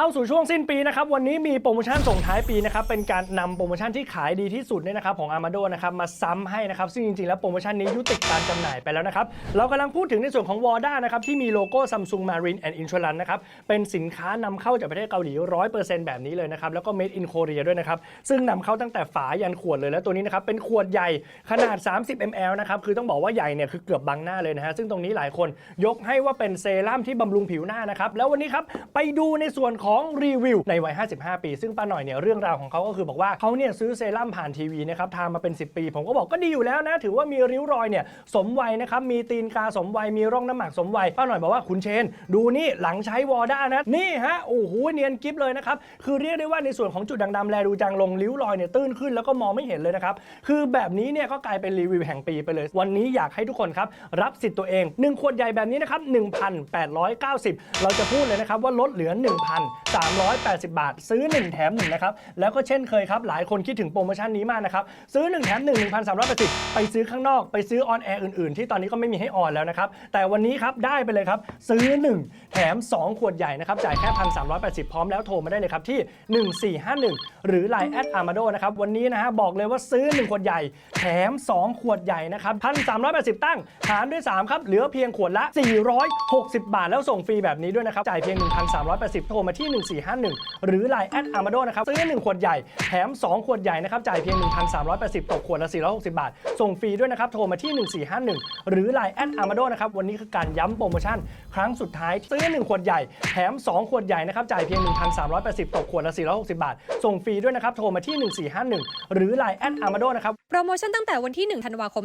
เข้าสู่ช่วงสิ้นปีนะครับวันนี้มีโปรโมชั่นส่งท้ายปีนะครับเป็นการนำโปรโมชั่นที่ขายดีที่สุดเนี่ยนะครับของ Armado นะครับมาซ้ำให้นะครับซึ่งจริงๆแล้วโปรโมชั่นนี้ยุติการจำหน่ายไปแล้วนะครับเรากำลังพูดถึงในส่วนของ Warda นะครับที่มีโลโก้ Samsung Marine and Insurance นะครับเป็นสินค้านำเข้าจากประเทศเกาหลี 100%แบบนี้เลยนะครับแล้วก็ made in Korea ด้วยนะครับซึ่งนำเข้าตั้งแต่ฝายันขวดเลยแล้วตัวนี้นะครับเป็นขวดใหญ่ขนาด 30 ml นะครับคือต้องบอกว่าใหญ่เนี่ยคือเกือบบังหน้าเลยนะฮะซึ่งตรงนี้หลายคนยกให้ว่าเป็นเซรั่มที่บำรุงผิวหน้านะครับแล้ววันนี้ครับไปดูในส่วนของของรีวิวในวัย 55 ปี ซึ่งป้าหน่อยเนี่ยเรื่องราวของเขาก็คือบอกว่าเขาเนี่ยซื้อเซรั่มผ่านทีวีนะครับทามาเป็น 10 ปี ผมก็บอกก็ดีอยู่แล้วนะ ถือว่ามีริ้วรอยเนี่ยสมวัยนะครับมีตีนกาสมวัยมีร่องน้ำหมากสมวัยป้าหน่อยบอกว่าคุณเชน ดูนี่หลังใช้วอร์ด้านะนี่ฮะโอ้โหเนียนกิฟเลยนะครับคือเรียกได้ว่าในส่วนของจุดด่างดำแลดูจางลงริ้วรอยเนี่ยตื้นขึ้นแล้วก็มองไม่เห็นเลยนะครับคือแบบนี้เนี่ยก็กลายเป็นรีวิวแห่งปีไปเลย วันนี้อยากให้ทุกคนครับรับสิทธิ์ตัวเอง1ขวดใหญ่แบบนี้นะครับ1,890 เราจะพูดเลยนะครับว่าลดเหลือ380 บาท ซื้อ 1 แถม1นะครับ แล้วก็เช่นเคยครับ หลายคนคิดถึงโปรโมชั่นนี้มากนะครับ ซื้อ 1 แถม 1 1,380 ไปซื้อข้างนอกไปซื้อออนแอร์อื่น ๆ ที่ตอนนี้ก็ไม่มีให้ออนแล้วนะครับ แต่วันนี้ครับ ได้ไปเลยครับ ซื้อ 1 แถม 2 ขวดใหญ่นะครับ จ่ายแค่ 1,380 พร้อมแล้วโทรมาได้เลยครับที่ 1451 หรือ Line แอดอาร์มาโดนะครับ วันนี้นะฮะบอกเลยว่าซื้อ 1 ขวดใหญ่ แถม 2 ขวดใหญ่นะครับ1,380 ตั้งหารด้วย 3 ครับ เหลือเพียงขวดละ 460 บาท แล้วส่งฟรีแบบนี้ด้วยนะครับ จ่ายเพียง 1,380 โทรมาที่ 1451 หรือ Line แอดอาร์มาโดนะครับซื้อ 1 ขวดใหญ่ แถม 2 ขวดใหญ่นะครับจ่ายเพียง 1,380 ตกขวดละ 460 บาท ส่งฟรีด้วยนะครับ โทรมาที่ 1451 หรือ Line แอดอาร์มาโดนะครับวันนี้คือการย้ำโปรโมชั่น ครั้งสุดท้ายซื้อ 1 ขวดใหญ่ แถม 2 ขวดใหญ่นะครับจ่ายเพียง 1,380 ตกขวดละ 460 บาท ส่งฟรีด้วยนะครับโทรมาที่ 1451 หรือ Line แอดอาร์มาโดนะครับโปรโมชั่นตั้งแต่วันที่ 1 ธันวาคม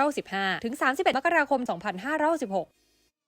2565 ถึง 31 มกราคม 2566